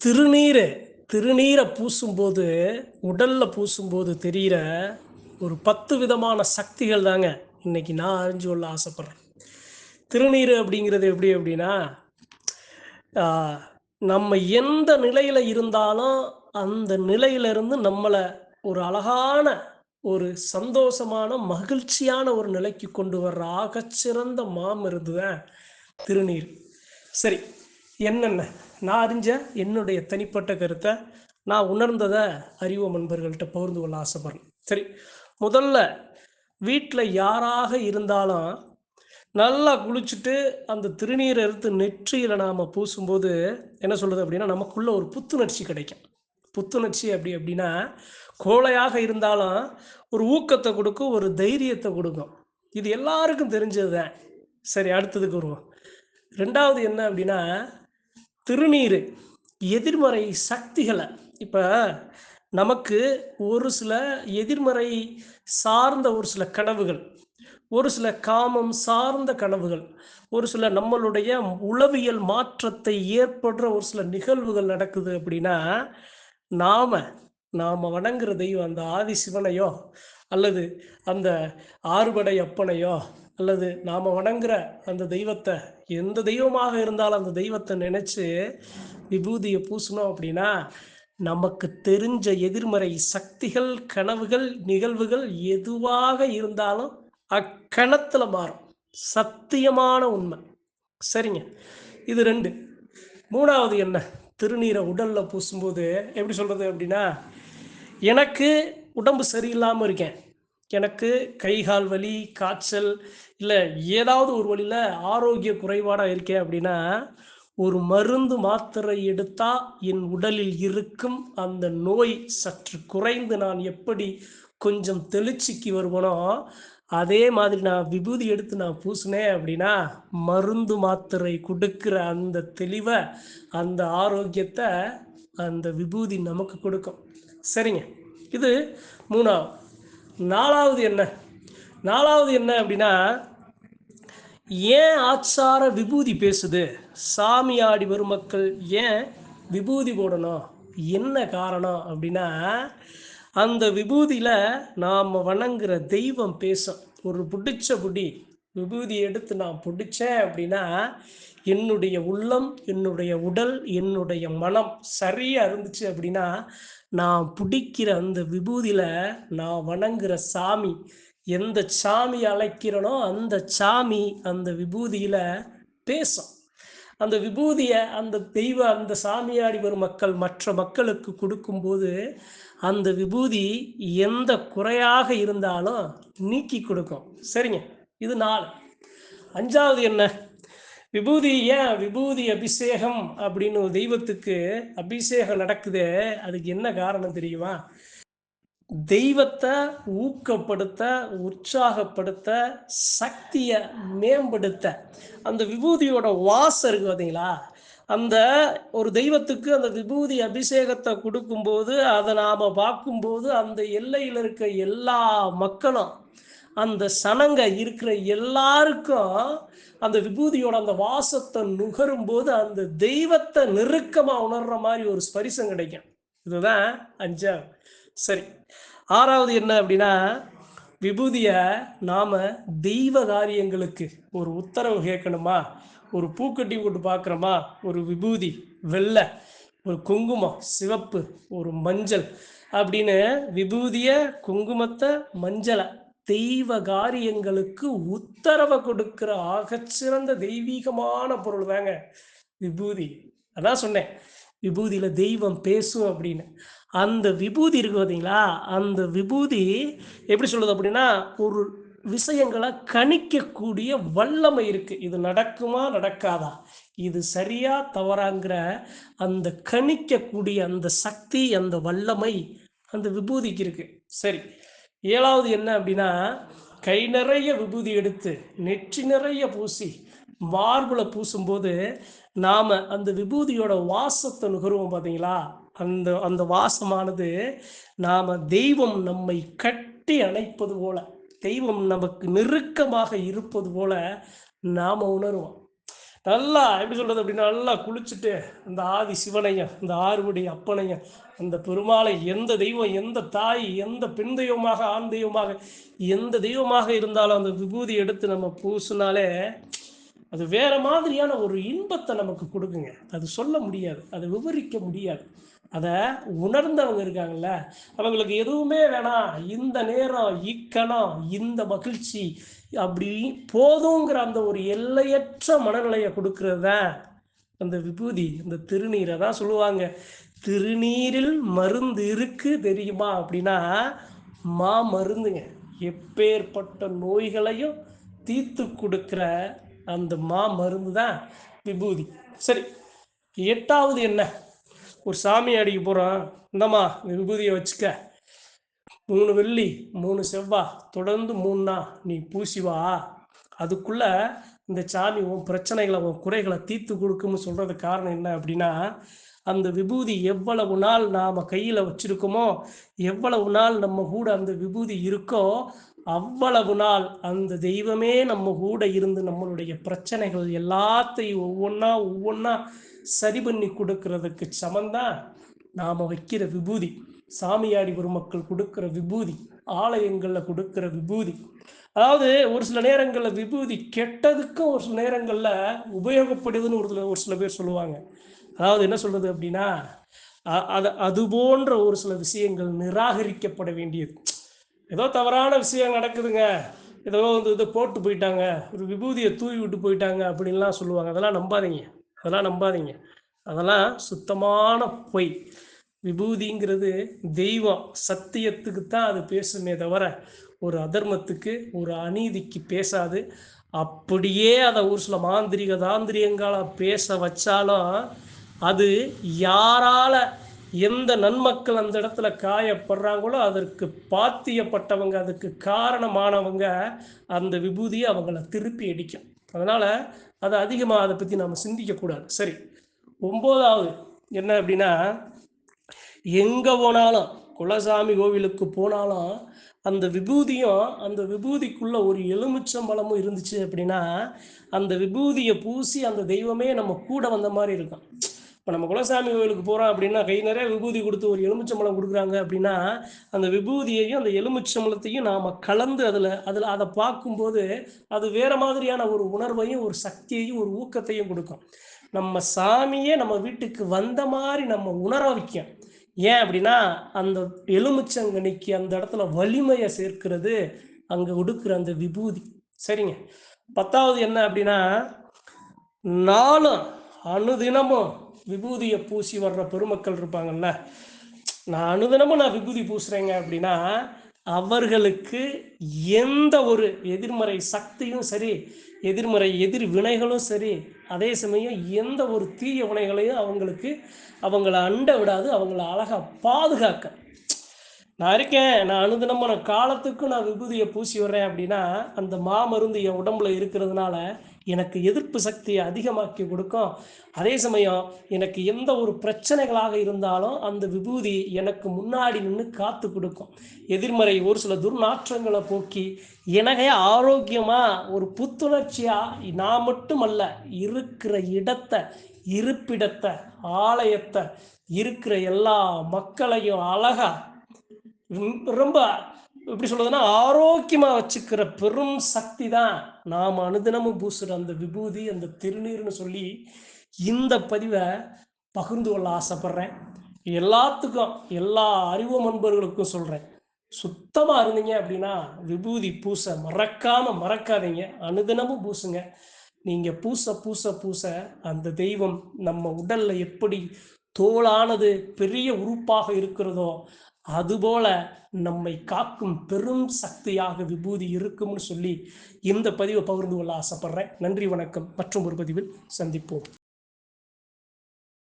திருநீரை திருநீரை பூசும்போது உடல்ல பூசும்போது தெரிகிற ஒரு பத்து விதமான சக்திகள் தாங்க இன்னைக்கு நான் அறிஞ்சு கொள்ள ஆசைப்படுறேன். திருநீர் அப்படிங்கிறது எப்படி அப்படின்னா நம்ம எந்த நிலையில இருந்தாலும் அந்த நிலையிலிருந்து நம்மளை ஒரு அழகான ஒரு சந்தோஷமான மகிழ்ச்சியான ஒரு நிலைக்கு கொண்டு வர்ற ஆகச்சிறந்த மாமருந்து தான் திருநீர். சரி என்னென்ன? நான் அறிஞ்ச என்னுடைய தனிப்பட்ட கருத்தை நான் உணர்ந்ததை அறிவோம் நண்பர்கள்ட்ட பகிர்ந்து கொள்ள ஆசைப்படுறேன். சரி முதல்ல வீட்டில் யாராக இருந்தாலும் நல்லா குளிச்சுட்டு அந்த திருநீரை எடுத்து நெற்றியில் நாம் பூசும்போது என்ன சொல்கிறது அப்படின்னா நமக்குள்ள ஒரு புத்துணர்ச்சி கிடைக்கும். புத்துணர்ச்சி அப்படி அப்படின்னா கோழையாக இருந்தாலும் ஒரு ஊக்கத்தை கொடுக்கும் ஒரு தைரியத்தை கொடுக்கும். இது எல்லாருக்கும் தெரிஞ்சது தான் சரி அடுத்ததுக்கு வருவோம். ரெண்டாவது என்ன அப்படின்னா திருநீர் எதிர்மறை சக்திகளை. இப்போ நமக்கு ஒரு சில எதிர்மறை சார்ந்த ஒரு சில கனவுகள் ஒரு சில காமம் சார்ந்த கனவுகள் ஒரு சில நம்மளுடைய உளவியல் மாற்றத்தை ஏற்படுற ஒரு சில நிகழ்வுகள் நடக்குது அப்படின்னா நாம நாம வணங்குற தெய்வம் அந்த ஆதி சிவனையோ அல்லது அந்த ஆறுபடை அப்பனையோ அல்லது நாம் வணங்குற அந்த தெய்வத்தை எந்த தெய்வமாக இருந்தாலும் அந்த தெய்வத்தை நினைச்சு விபூதியை பூசணும் அப்படின்னா நமக்கு தெரிஞ்ச எதிர்மறை சக்திகள் கனவுகள் நிகழ்வுகள் எதுவாக இருந்தாலும் அக்கணத்தில் மாறும். சத்தியமான உண்மை. சரிங்க. இது ரெண்டு. மூணாவது என்ன? திருநீரை உடலில் பூசும்போது எப்படி சொல்கிறது அப்படின்னா எனக்கு உடம்பு சரியில்லாமல் இருக்கேன். எனக்கு கை கால் வலி காய்ச்சல் இல்லை ஏதாவது ஒரு வழியில் ஆரோக்கிய குறைபாடாக இருக்கேன் அப்படின்னா ஒரு மருந்து மாத்திரை எடுத்தா என் உடலில் இருக்கும் அந்த நோய் சற்று குறைந்து நான் எப்படி கொஞ்சம் தெளிச்சிக்கு வருவனோ அதே மாதிரி நான் விபூதி எடுத்து நான் பூசினேன் அப்படின்னா மருந்து மாத்திரை கொடுக்கிற அந்த தெளிவை அந்த ஆரோக்கியத்தை அந்த விபூதி நமக்கு கொடுக்கும். சரிங்க. இது மூணாவது நாலாவது என்ன? நாலாவது என்ன அப்படின்னா ஏன் ஆச்சார விபூதி பேசுது? சாமி ஆடி வரும் மக்கள் ஏன் விபூதி போடணும்? என்ன காரணம் அப்படின்னா அந்த விபூதியில் நாம் வணங்குற தெய்வம் பேசும் ஒரு பிடிச்ச புடி விபூதி எடுத்து நான் பிடிச்சேன் அப்படின்னா என்னுடைய உள்ளம் என்னுடைய உடல் என்னுடைய மனம் சரியாக இருந்துச்சு அப்படின்னா நான் பிடிக்கிற அந்த விபூதியில் நான் வணங்குற சாமி எந்த சாமி அழைக்கிறனோ அந்த சாமி அந்த விபூதியில் பேசும். அந்த விபூதியை அந்த தெய்வ அந்த சாமியாடி வரும் மக்கள் மற்ற மக்களுக்கு கொடுக்கும்போது அந்த விபூதி எந்த குறையாக இருந்தாலும் நீக்கி கொடுக்கும். சரிங்க? இது நாலு அஞ்சாவது என்ன? விபூதி ஏன்? விபூதி அபிஷேகம் அப்படின்னு ஒரு தெய்வத்துக்கு அபிஷேகம் நடக்குதே அதுக்கு என்ன காரணம் தெரியுமா? தெய்வத்தை ஊக்கப்படுத்த உற்சாகப்படுத்த சக்தியை மேம்படுத்த. அந்த விபூதியோட வாசம் இருக்கு பார்த்தீங்களா அந்த ஒரு தெய்வத்துக்கு அந்த விபூதி அபிஷேகத்தை கொடுக்கும்போது அதை நாம் பார்க்கும்போது அந்த எல்லையில் இருக்க எல்லா மக்களும் அந்த சனங்க இருக்கிற எல்லாருக்கும் அந்த விபூதியோட அந்த வாசத்தை நுகரும் போது அந்த தெய்வத்தை நெருக்கமாக உணர்ற மாதிரி ஒரு ஸ்பரிசம் கிடைக்கும். இதுதான் அஞ்சாவது. சரி. ஆறாவது என்ன அப்படின்னா விபூதியை நாம் தெய்வ காரியங்களுக்கு ஒரு உத்தரவு கேட்கணுமா? ஒரு பூக்கட்டி போட்டு பார்க்குறோமா? ஒரு விபூதி வெள்ளை ஒரு குங்குமம் சிவப்பு ஒரு மஞ்சள் அப்படின்னு விபூதிய குங்குமத்தை மஞ்சளை தெய்வ காரியங்களுக்கு உத்தரவை கொடுக்கிற ஆகச்சிறந்த தெய்வீகமான பொருள் தாங்க விபூதி. அதான் சொன்னேன். விபூதியில் தெய்வம் பேசும் அப்படின்னு. அந்த விபூதி இருக்கு பார்த்தீங்களா அந்த விபூதி எப்படி சொல்லுது அப்படின்னா ஒரு விஷயங்களை கணிக்கக்கூடிய வல்லமை இருக்கு. இது நடக்குமா நடக்காதா? இது சரியா தவறாங்கிற அந்த கணிக்கக்கூடிய அந்த சக்தி அந்த வல்லமை அந்த விபூதிக்கு இருக்கு. சரி. ஏழாவது என்ன அப்படின்னா கை நிறைய விபூதி எடுத்து நெற்றி நிறைய பூசி மார்புல பூசும்போது நாம் அந்த விபூதியோட வாசத்தை நுகருவோம் பார்த்தீங்களா அந்த அந்த வாசமானது நாம் தெய்வம் நம்மை கட்டி அணைப்பது போல தெய்வம் நமக்கு நெருக்கமாக இருப்பது போல நாம் உணருவோம். நல்லா எப்படி சொல்கிறது அப்படின்னா நல்லா குளிச்சுட்டு அந்த ஆதி சிவனையும் இந்த ஆறுபடி அப்பனையும் அந்த பெருமாளை எந்த தெய்வம் எந்த தாய் எந்த பெண் தெய்வமாக ஆண் தெய்வமாக எந்த தெய்வமாக இருந்தாலும் அந்த விபூதி எடுத்து நம்ம பூசினாலே அது வேற மாதிரியான ஒரு இன்பத்தை நமக்கு கொடுக்குங்க. அது சொல்ல முடியாது அதை விவரிக்க முடியாது. அதை உணர்ந்தவங்க இருக்காங்கல்ல அவங்களுக்கு எதுவுமே வேணாம். இந்த நேரம் இக்கணம் இந்த மகிழ்ச்சி அப்படி போதுங்கிற அந்த ஒரு எல்லையற்ற மனநிலையை கொடுக்கறத அந்த விபூதி இந்த திருநீரை. தான் சொல்லுவாங்க திருநீரில் மருந்து இருக்கு தெரியுமா? அப்படின்னா மா மருந்துங்க. எப்பேற்பட்ட நோய்களையும் தீர்த்து கொடுக்குற அந்த மா மருந்து தான் விபூதி. சரி எட்டாவது என்ன? ஒரு சாமி அடிக்க போகிறோம் இந்தம்மா விபூதியை வச்சுக்க. மூணு வெள்ளி மூணு செவ்வா தொடர்ந்து மூணுனா நீ பூசி வா. அதுக்குள்ள இந்த சாமி உன் பிரச்சனைகளை உன் குறைகளை தீர்த்து கொடுக்கும்னு சொல்றது காரணம் என்ன அப்படின்னா அந்த விபூதி எவ்வளவு நாள் நாம் கையில் வச்சிருக்கோமோ எவ்வளவு நாள் நம்ம கூட அந்த விபூதி இருக்கோ அவ்வளவு நாள் அந்த தெய்வமே நம்ம கூட இருந்து நம்மளுடைய பிரச்சனைகள் எல்லாத்தையும் ஒவ்வொன்றா ஒவ்வொன்றா சரி பண்ணி கொடுக்கறதுக்கு சமந்தான் நாம் வைக்கிற விபூதி சாமியாடி பெருமக்கள் கொடுக்கிற விபூதி ஆலயங்களில் கொடுக்கிற விபூதி. அதாவது ஒரு சில நேரங்களில் விபூதி கெட்டதுக்கும் ஒரு சில நேரங்களில் உபயோகப்படுதுன்னு ஒரு சில ஒரு சில பேர் சொல்லுவாங்க. அதாவது என்ன சொல்கிறது அப்படின்னா அது அது போன்ற ஒரு சில விஷயங்கள் நிராகரிக்கப்பட வேண்டியது. ஏதோ தவறான விஷயம் நடக்குதுங்க. ஏதோ வந்து இதை போட்டு போயிட்டாங்க. ஒரு விபூதியை தூவி விட்டு போயிட்டாங்க அப்படின்லாம் சொல்லுவாங்க. அதெல்லாம் நம்பாதீங்க. அதெல்லாம் நம்பாதீங்க. அதெல்லாம் சுத்தமான பொய். விபூதிங்கிறது தெய்வம். சத்தியத்துக்கு தான் அது பேசுமே தவிர ஒரு அதர்மத்துக்கு ஒரு அநீதிக்கு பேசாது. அப்படியே அதை ஒரு சில மாந்திரிக தாந்திரியங்களை பேச வச்சாலும் அது யாரால எந்த நன்மக்கள் அந்த இடத்துல காயப்படுறாங்களோ அதற்கு பாத்தியப்பட்டவங்க அதுக்கு காரணமானவங்க அந்த விபூதியை அவங்கள திருப்பி அடிக்கும். அதனால் அதை அதிகமாக அதை பற்றி நம்ம சிந்திக்கக்கூடாது. சரி ஒம்போதாவது என்ன அப்படின்னா எங்கே போனாலும் குலசாமி கோவிலுக்கு போனாலும் அந்த விபூதியும் அந்த விபூதிக்குள்ள ஒரு எலுமிச்சம்பழமும் இருந்துச்சு அப்படின்னா அந்த விபூதியை பூசி அந்த தெய்வமே நம்ம கூட வந்த மாதிரி இருக்கும். இப்போ நம்ம குலசாமி கோயிலுக்கு போகிறோம் அப்படின்னா கை நிறைய விபூதி கொடுத்து ஒரு எலுமிச்சம்பழம் கொடுக்குறாங்க அப்படின்னா அந்த விபூதியையும் அந்த எலுமிச்சம்பழத்தையும் நாம் கலந்து அதில் அதில் அதை பார்க்கும்போது அது வேறு மாதிரியான ஒரு உணர்வையும் ஒரு சக்தியையும் ஒரு ஊக்கத்தையும் கொடுக்கும். நம்ம சாமியே நம்ம வீட்டுக்கு வந்த மாதிரி நம்ம உணர வைக்கும். ஏன் அப்படின்னா அந்த எலுமிச்சங்கனிக்கு அந்த இடத்துல வலிமையை சேர்க்கிறது அங்கே கொடுக்குற அந்த விபூதி. சரிங்க. பத்தாவது என்ன அப்படின்னா நாளும் அனுதினமும் விபூதியை பூசி வர்ற பெருமக்கள் இருப்பாங்கல்ல நான் அனுதினமும் நான் விபூதி பூசுறேங்க அப்படின்னா அவர்களுக்கு எந்த ஒரு எதிர்மறை சக்தியும் சரி எதிர்மறை எதிர் வினைகளும் சரி அதே சமயம் எந்த ஒரு தீய வினைகளையும் அவங்களுக்கு அவங்கள அண்ட விடாது அவங்கள அழகாக பாதுகாக்க. நான் இருக்கேன் நான் அனுதினமான காலத்துக்கும் நான் விபூதியை பூசி வர்றேன் அப்படின்னா அந்த மாமருந்து என் உடம்புல இருக்கிறதுனால எனக்கு எதிர்ப்பு சக்தியை அதிகமாக்கி கொடுக்கும். அதே சமயம் எனக்கு எந்த ஒரு பிரச்சனைகளாக இருந்தாலும் அந்த விபூதி எனக்கு முன்னாடி நின்று காத்து கொடுக்கும். எதிர்மறை ஒரு சில துர்நாற்றங்களை போக்கி எனக்கே ஆரோக்கியமாக ஒரு புத்துணர்ச்சியாக நான் மட்டுமல்ல இருக்கிற இடத்தை இருப்பிடத்தை ஆலயத்தை இருக்கிற எல்லா மக்களையும் அழகா ரொம்ப எப்படி சொல்றதுன்னா ஆரோக்கியமா வச்சுக்கிற பெரும் சக்தி தான் நாம் அனுதினமும் பூசுற அந்த விபூதி அந்த திருநீர்னு சொல்லி இந்த பதிவை பகிர்ந்து கொள்ள ஆசைப்படுறேன். எல்லாத்துக்கும் எல்லா அறிவு நண்பர்களுக்கும் சொல்றேன். சுத்தமா இருந்தீங்க அப்படின்னா விபூதி பூச மறக்காம மறக்காதீங்க. அனுதினமும் பூசுங்க. நீங்க பூச பூச பூச அந்த தெய்வம் நம்ம உடல்ல எப்படி தோளானது பெரிய உறுப்பாக இருக்கிறதோ அதுபோல நம்மை காக்கும் பெரும் சக்தியாக விபூதி இருக்கும்னு சொல்லி இந்த பதிவை பகிர்ந்து கொள்ள ஆசைப்படுறேன். நன்றி வணக்கம். மற்றும் ஒரு பதிவில் சந்திப்போம்.